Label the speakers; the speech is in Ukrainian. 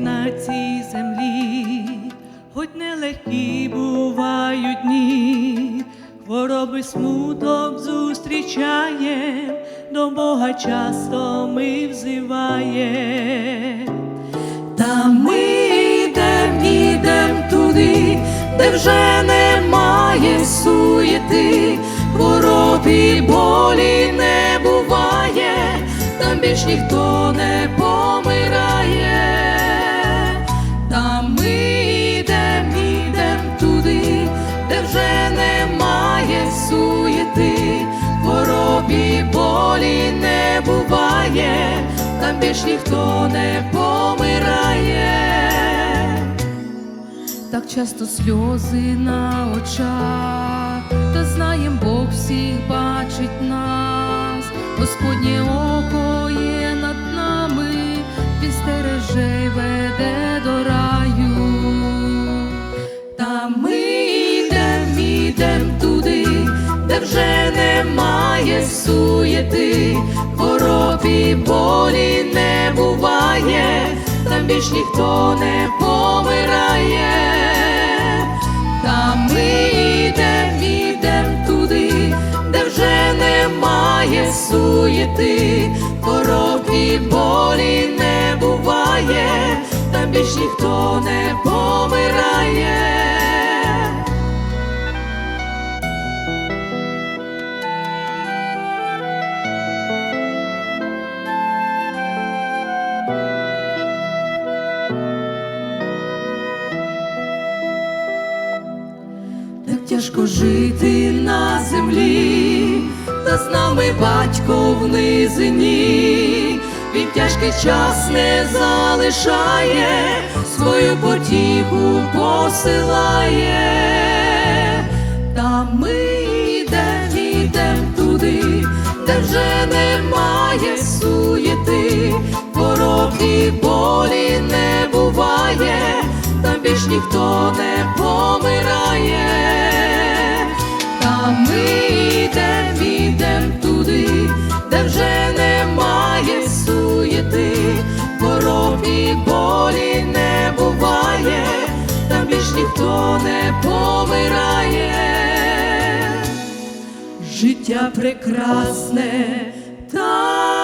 Speaker 1: На цій землі, хоч нелегкі бувають дні, хвороби смуток зустрічає, до Бога часто ми взиває. Та ми йдем, ідем туди, де вже немає суєти, хвороб болі не буває, там більш ніхто не суєти, хвороб і болі не буває, там більш ніхто не помирає. Так часто сльози на очах, та знаєм Бог всіх бачить нас, Господнє око є над нами, Він стереже й веде до раю. Суєти, хвороб болі не буває, там більш ніхто не помирає. Та ми йдем, ідем туди, де вже немає суєти, хвороб болі не буває, там більш ніхто не помирає. Тяжко жити на землі, та з нами батько в низині, він тяжкий час не залишає, свою потіху посилає, та ми йдем, ідем туди, де вже немає суєти, хвороб і болі не буває, там більш ніхто не помирає, ми йдем, ідем туди, де вже немає суєти, хвороб і болі не буває, там більш ніхто не помирає. Життя прекрасне, та